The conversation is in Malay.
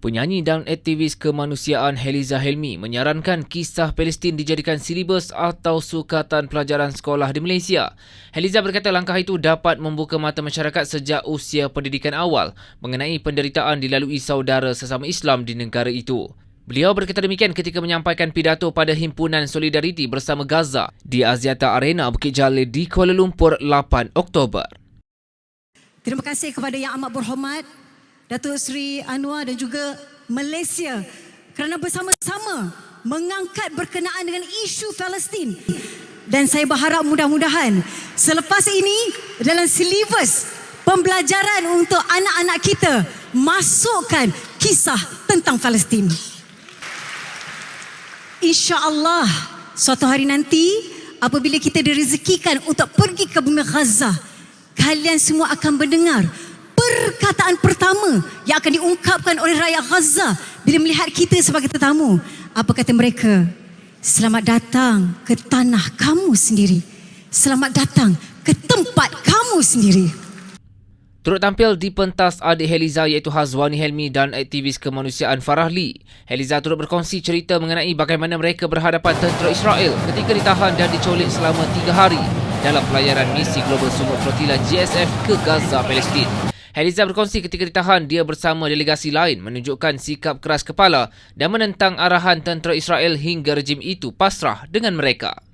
Penyanyi dan aktivis kemanusiaan Heliza Helmi menyarankan kisah Palestin dijadikan silibus atau sukatan pelajaran sekolah di Malaysia. Heliza berkata langkah itu dapat membuka mata masyarakat sejak usia pendidikan awal mengenai penderitaan dilalui saudara sesama Islam di negara itu. Beliau berkata demikian ketika menyampaikan pidato pada Himpunan Solidariti bersama Gaza di Aziata Arena Bukit Jalil di Kuala Lumpur 8 Oktober. Terima kasih kepada Yang Amat Berhormat Datuk Seri Anwar dan juga Malaysia kerana bersama-sama mengangkat berkenaan dengan isu Palestin. Dan saya berharap mudah-mudahan selepas ini dalam silibus pembelajaran untuk anak-anak kita masukkan kisah tentang Palestin. InsyaAllah suatu hari nanti apabila kita direzekikan untuk pergi ke bumi Gaza, kalian semua akan mendengar perkataan pertama yang akan diungkapkan oleh rakyat Gaza bila melihat kita sebagai tetamu. Apa kata mereka? Selamat datang ke tanah kamu sendiri. Selamat datang ke tempat kamu sendiri. Turut tampil di pentas adik Heliza iaitu Hazwani Helmi dan aktivis kemanusiaan Farah Lee. Heliza turut berkongsi cerita mengenai bagaimana mereka berhadapan tentera Israel ketika ditahan dan dicolik selama tiga hari dalam pelayaran misi Global Sumut Flotilla GSF ke Gaza, Palestin. Heliza berkongsi ketika ditahan dia bersama delegasi lain menunjukkan sikap keras kepala dan menentang arahan tentera Israel hingga rejim itu pasrah dengan mereka.